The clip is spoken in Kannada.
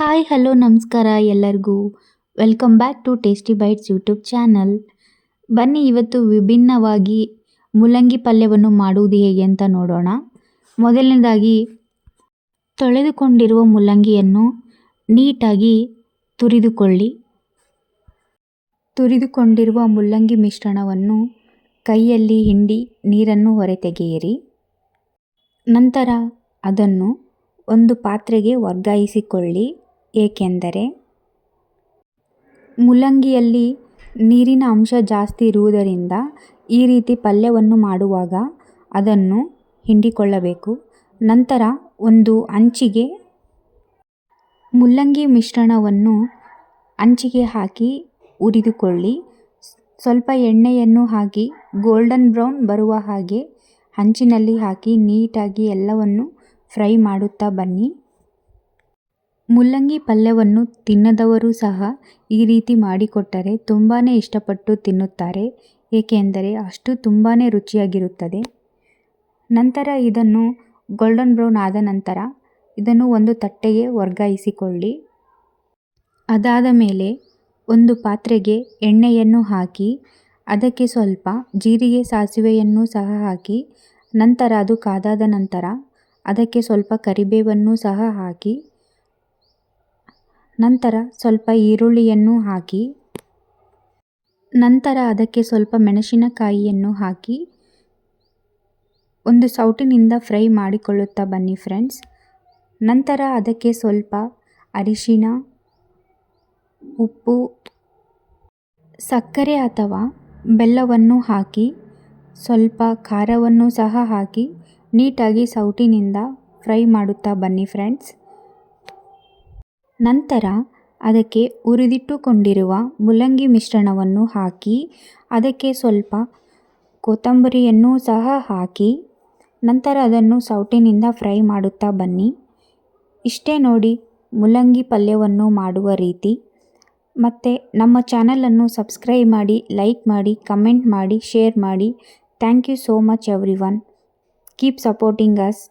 ಹಾಯ್, ಹಲೋ, ನಮಸ್ಕಾರ ಎಲ್ಲರಿಗೂ. Welcome back to Tasty Bites YouTube channel. ಬನ್ನಿ, ಇವತ್ತು ವಿಭಿನ್ನವಾಗಿ ಮೂಲಂಗಿ ಪಲ್ಯವನ್ನು ಮಾಡುವುದು ಹೇಗೆ ಅಂತ ನೋಡೋಣ. ಮೊದಲನೇದಾಗಿ, ತೊಳೆದುಕೊಂಡಿರುವ ಮೂಲಂಗಿಯನ್ನು ನೀಟಾಗಿ ತುರಿದುಕೊಳ್ಳಿ. ತುರಿದುಕೊಂಡಿರುವ ಮೂಲಂಗಿ ಮಿಶ್ರಣವನ್ನು ಕೈಯಲ್ಲಿ ಹಿಂಡಿ ನೀರನ್ನು ಹೊರತೆಗೆಯಿರಿ. ನಂತರ ಅದನ್ನು ಒಂದು ಪಾತ್ರೆಗೆ ವರ್ಗಾಯಿಸಿಕೊಳ್ಳಿ. ಏಕೆಂದರೆ ಮೂಲಂಗಿಯಲ್ಲಿ ನೀರಿನ ಅಂಶ ಜಾಸ್ತಿ ಇರುವುದರಿಂದ ಈ ರೀತಿ ಪಲ್ಯವನ್ನು ಮಾಡುವಾಗ ಅದನ್ನು ಹಿಂಡಿಕೊಳ್ಳಬೇಕು. ನಂತರ ಒಂದು ಅಂಚಿಗೆ ಮುಲ್ಲಂಗಿ ಮಿಶ್ರಣವನ್ನು ಹಂಚಿಗೆ ಹಾಕಿ ಹುರಿದುಕೊಳ್ಳಿ ಸ್ವಲ್ಪ ಎಣ್ಣೆಯನ್ನು ಹಾಕಿ, ಗೋಲ್ಡನ್ ಬ್ರೌನ್ ಬರುವ ಹಾಗೆ ಹಂಚಿನಲ್ಲಿ ಹಾಕಿ ನೀಟಾಗಿ ಎಲ್ಲವನ್ನು ಫ್ರೈ ಮಾಡುತ್ತಾ ಬನ್ನಿ. ಮುಲ್ಲಂಗಿ ಪಲ್ಯವನ್ನು ತಿನ್ನದವರು ಸಹ ಈ ರೀತಿ ಮಾಡಿಕೊಟ್ಟರೆ ತುಂಬಾ ಇಷ್ಟಪಟ್ಟು ತಿನ್ನುತ್ತಾರೆ. ಏಕೆಂದರೆ ಅಷ್ಟು ತುಂಬಾ ರುಚಿಯಾಗಿರುತ್ತದೆ. ನಂತರ ಇದನ್ನು ಗೋಲ್ಡನ್ ಬ್ರೌನ್ ಆದ ನಂತರ ಇದನ್ನು ಒಂದು ತಟ್ಟೆಗೆ ವರ್ಗಾಯಿಸಿಕೊಳ್ಳಿ. ಅದಾದ ಮೇಲೆ ಒಂದು ಪಾತ್ರೆಗೆ ಎಣ್ಣೆಯನ್ನು ಹಾಕಿ, ಅದಕ್ಕೆ ಸ್ವಲ್ಪ ಜೀರಿಗೆ ಸಾಸಿವೆಯನ್ನು ಸಹ ಹಾಕಿ, ನಂತರ ಅದು ಕಾದಾದ ನಂತರ ಅದಕ್ಕೆ ಸ್ವಲ್ಪ ಕರಿಬೇವನ್ನು ಸಹ ಹಾಕಿ ನಂತರ ಸ್ವಲ್ಪ ಈರುಳ್ಳಿಯನ್ನು ಹಾಕಿ, ನಂತರ ಅದಕ್ಕೆ ಸ್ವಲ್ಪ ಮೆಣಸಿನಕಾಯಿಯನ್ನು ಹಾಕಿ, ಒಂದು ಸೌಟಿನಿಂದ ಫ್ರೈ ಮಾಡಿಕೊಳ್ಳುತ್ತಾ ಬನ್ನಿ ಫ್ರೆಂಡ್ಸ್. ನಂತರ ಅದಕ್ಕೆ ಸ್ವಲ್ಪ ಅರಿಶಿನ, ಉಪ್ಪು, ಸಕ್ಕರೆ ಅಥವಾ ಬೆಲ್ಲವನ್ನು ಹಾಕಿ, ಸ್ವಲ್ಪ ಖಾರವನ್ನು ಸಹ ಹಾಕಿ, ನೀಟಾಗಿ ಸೌಟಿನಿಂದ ಫ್ರೈ ಮಾಡುತ್ತಾ ಬನ್ನಿ ಫ್ರೆಂಡ್ಸ್. ನಂತರ ಅದಕ್ಕೆ ಉರಿದಿಟ್ಟುಕೊಂಡಿರುವ ಮುಲಂಗಿ ಮಿಶ್ರಣವನ್ನು ಹಾಕಿ, ಅದಕ್ಕೆ ಸ್ವಲ್ಪ ಕೊತ್ತಂಬರಿಯನ್ನು ಸಹ ಹಾಕಿ, ನಂತರ ಅದನ್ನು ಸೌಟಿನಿಂದ ಫ್ರೈ ಮಾಡುತ್ತಾ ಬನ್ನಿ. ಇಷ್ಟೇ ನೋಡಿ ಮುಲಂಗಿ ಪಲ್ಯವನ್ನು ಮಾಡುವ ರೀತಿ. ಮತ್ತು ನಮ್ಮ ಚಾನಲನ್ನು ಸಬ್ಸ್ಕ್ರೈಬ್ ಮಾಡಿ, ಲೈಕ್ ಮಾಡಿ, ಕಮೆಂಟ್ ಮಾಡಿ, ಶೇರ್ ಮಾಡಿ. Thank you so much everyone keep supporting us